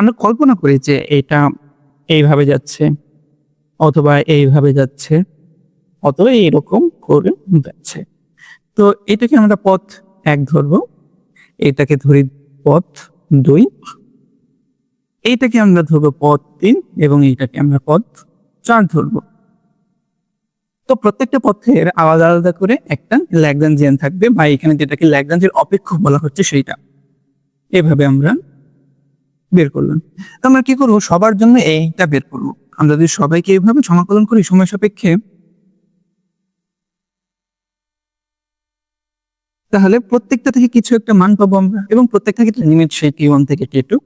আমরা কল্পনা করি যে এটা এইভাবে যাচ্ছে অথবা এইভাবে যাচ্ছে, অথবা এইরকম করে যাচ্ছে। তো এটাকে আমরা পথ এক ধরবো। এটাকে ধরি পথ দুই। এইটাকে আমরা ধরবো পথ তিন এবং এইটাকে আমরা পথ চার ধরবো। তো প্রত্যেকটা পথের আলাদা আলাদা করে একটা ল্যাগরাঞ্জিয়ান থাকবে বা এখানে যেটাকে ল্যাগরাঞ্জের অপেক্ষক বলা হচ্ছে সেইটা এভাবে আমরা বের করলাম আমরা কি করব? সবার জন্য এইটা বের করব। আমরা যদি সবাইকে এইভাবে সমাকলন করি সময় সাপেক্ষে, তাহলে প্রত্যেকটা থেকে কিছু একটা মান পাবো আমরা। এবং প্রত্যেকটা ক্ষেত্রে লিমিট সেই টি ওয়ান থেকে টি টু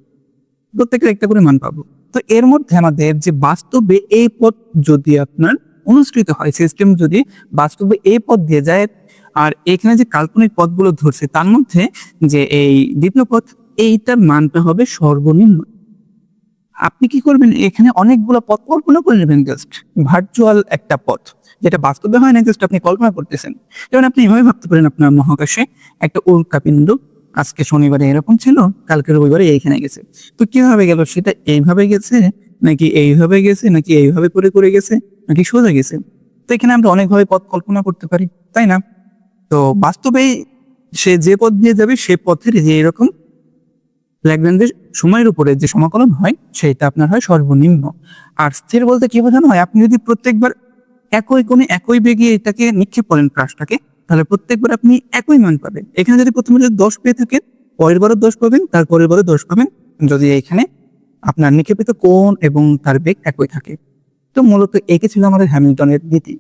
প্রত্যেকটা একটা করে মান পাবো। তো এর মধ্যে আমাদের যে বাস্তবে এই পথ যদি আপনার অনুসৃত হয় সিস্টেম যদি বাস্তবে এই পথ দিয়ে যায়, আর এখানে যে কাল্পনিক পথগুলো ধরছে, তার মধ্যে যে এই দ্বিতীয় পথ এইটার মানটা হবে সর্বনিম্ন। আপনি কি করবেন? এখানে অনেকগুলো পথ কল্পনা করে নেবেন জাস্ট ভার্চুয়াল একটা পথ, যেটা বাস্তবে হয় না জাস্ট আপনি কল্পনা করতেছেন। যেমন আপনি এভাবে ভাবতে পারেন আপনার মহাকাশে একটা উল্কাপিণ্ড আজকে শনিবারে এরকম ছিল, কালকে রবিবারে এইখানে গেছে। তো কীভাবে গেল? সেটা এইভাবে গেছে, নাকি এইভাবে গেছে, নাকি এইভাবে করে করে গেছে, নাকি সোজা গেছে? তো এখানে আমরা অনেকভাবে পথ কল্পনা করতে পারি, তাই না? তো বাস্তবে সে যে পথ দিয়ে যাবে, সে পথের যে এরকম ল্যাগরেঞ্জের সময়ের উপরে যে সমাকলন হয় সেটা আপনার হয় সর্বনিম্ন। আর স্থির বলতে কি বোঝানো হয়? আপনি যদি প্রত্যেকবার একই কোণে একই বেগে এটাকে নিক্ষেপ করেন প্রাসটাকে তাহলে প্রত্যেকবার আপনি একই মান পাবেন। এখানে যদি প্রথমে যদি দশ পেয়ে থাকেন, পরের বারও দশ পাবেন তার পরের বারও দশ পাবেন। যদি এখানে আপনার নিক্ষেপিত কোণ এবং তার বেগ একই থাকে। তো মূলত একে ছিল আমাদের হ্যামিল্টনের নীতি।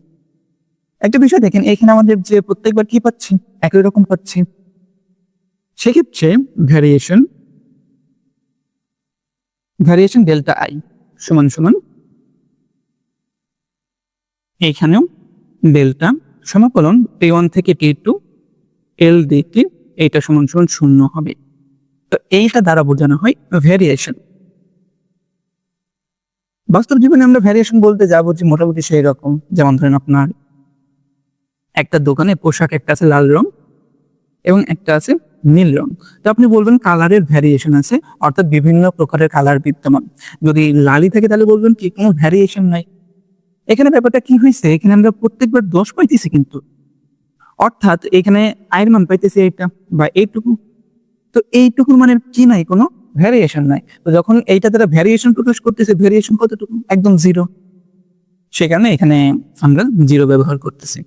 একটা বিষয় দেখেন, এখানে আমাদের যে প্রত্যেকবার কি পাচ্ছি? একই রকম পাচ্ছি। সেক্ষেত্রে ভ্যারিয়েশন ভ্যারিয়েশন ডেল্টা আই সমান সমান এইখানেও ডেল্টা সমাকলন টি ওয়ান থেকে টি টু এল ডিটি এইটা সমান সমান শূন্য হবে। তো এইটা দ্বারা বোঝানো হয় ভ্যারিয়েশন বাস্তব জীবনে আমরা ভ্যারিয়েশন বলতে যাব যে মোটামুটি সেই রকম। যেমন ধরেন আপনার একটা দোকানে পোশাক, একটা আছে লাল রং এবং একটা আছে নীল রং। তো আপনি বলবেন কালারের ভ্যারিয়েশন আছে, অর্থাৎ বিভিন্ন প্রকারের কালার বিদ্যমান। যদি লালি থাকে তাহলে বলবেন কি, কোনো ভ্যারিয়েশন নাই। এখানে ব্যাপারটা কি হয়েছে? এখানে আমরা প্রত্যেকবার দোষ পাইতেছি কিন্তু। অর্থাৎ এখানে আয়ের মান পাইতেছি এইটা বা এইটুকু। তো এইটুকু মানে কি নাই? কোনো ভ্যারিয়েশন নাই। তো যখন এইটা তারা ভ্যারিয়েশন প্রকাশ করতেছে ভ্যারিয়েশন কতটুকু? একদম জিরো সেখানে এখানে আমরা জিরো ব্যবহার করতেছি।